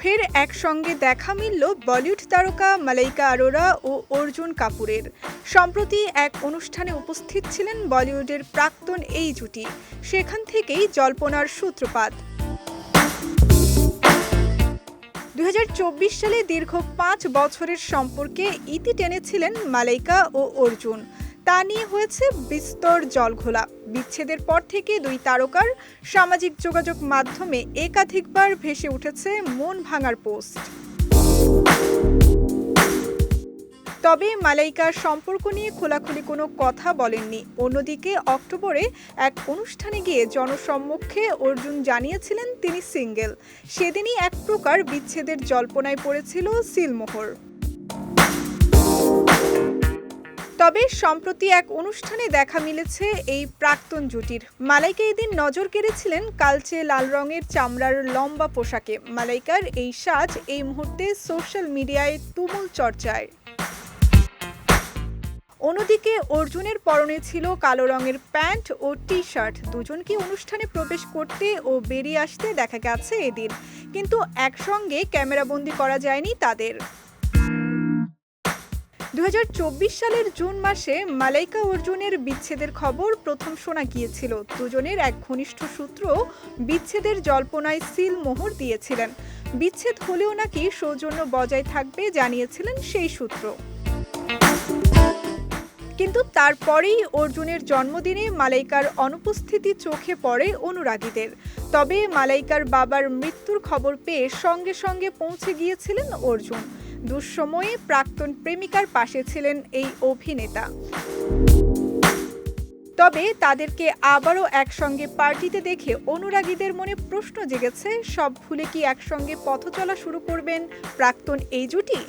ফের একসঙ্গে দেখা মিলল বলিউড তারকা মালাইকা আরোরা ও অর্জুন কাপুরের। সম্প্রতি এক অনুষ্ঠানে উপস্থিত ছিলেন বলিউডের প্রাক্তন এই জুটি। সেখান থেকেই জল্পনার সূত্রপাত। দুই হাজার চব্বিশ সালে দীর্ঘ পাঁচ বছরের সম্পর্কে ইতি টেনেছিলেন মালাইকা ও অর্জুন। তা নিয়ে হয়েছে বিস্তর জলঘোলা। বিচ্ছেদের পর থেকে দুই তারকার সামাজিক যোগাযোগ মাধ্যমে একাধিকবার ভেসে উঠেছে মন ভাঙার পোস্ট। তবে মালাইকার সম্পর্ক নিয়ে খোলাখুলি কোনো কথা বলেননি। অন্যদিকে অক্টোবরে এক অনুষ্ঠানে গিয়ে জনসম্মুখে অর্জুন জানিয়েছিলেন তিনি সিঙ্গেল। সেদিনই এক প্রকার বিচ্ছেদের জল্পনায় পড়েছিল সিলমোহর। তবে সম্প্রতি এক অনুষ্ঠানে দেখা মিলেছে এই প্রাক্তন জুটির। মালাইকা এদিন নজর কেড়েছিলেন কালচে লাল রঙের চামড়ার লম্বা পোশাকে। মালাইকার এই সাজ এই মুহূর্তে সোশ্যাল মিডিয়ায় তুমুল চর্চায়। অন্যদিকে অর্জুনের পরনে ছিল কালো রঙের প্যান্ট ও টি শার্ট দুজনকে অনুষ্ঠানে প্রবেশ করতে ও বেরিয়ে আসতে দেখা গেছে এদিন। কিন্তু একসঙ্গে ক্যামেরাবন্দি করা যায়নি তাদের। দুই হাজার চব্বিশ সালের জুন মাসে মালাইকা অর্জুনের বিচ্ছেদের খবর প্রথম শোনা গিয়েছিল। দুজনের এক ঘনিষ্ঠ সূত্র বিচ্ছেদের জল্পনায় সিল মোহর দিয়েছিলেন। বিচ্ছেদ হলেও নাকি সৌজন্য বজায় থাকবে জানিয়েছিলেন সেই সূত্র। কিন্তু তারপরেই অর্জুনের জন্মদিনে মালাইকার অনুপস্থিতি চোখে পড়ে অনুরাগীদের। তবে মালাইকার বাবার মৃত্যুর খবর পেয়ে সঙ্গে সঙ্গে পৌঁছে গিয়েছিলেন অর্জুন। দুঃসময়ে প্রাক্তন প্রেমিকার পাশে ছিলেন এই অভিনেতা। তবে তাদেরকে আবারও একসঙ্গে পার্টিতে দেখে অনুরাগীদের মনে প্রশ্ন জেগেছে, সব ভুলে কি একসঙ্গে পথ চলা শুরু করবেন প্রাক্তন এই জুটি?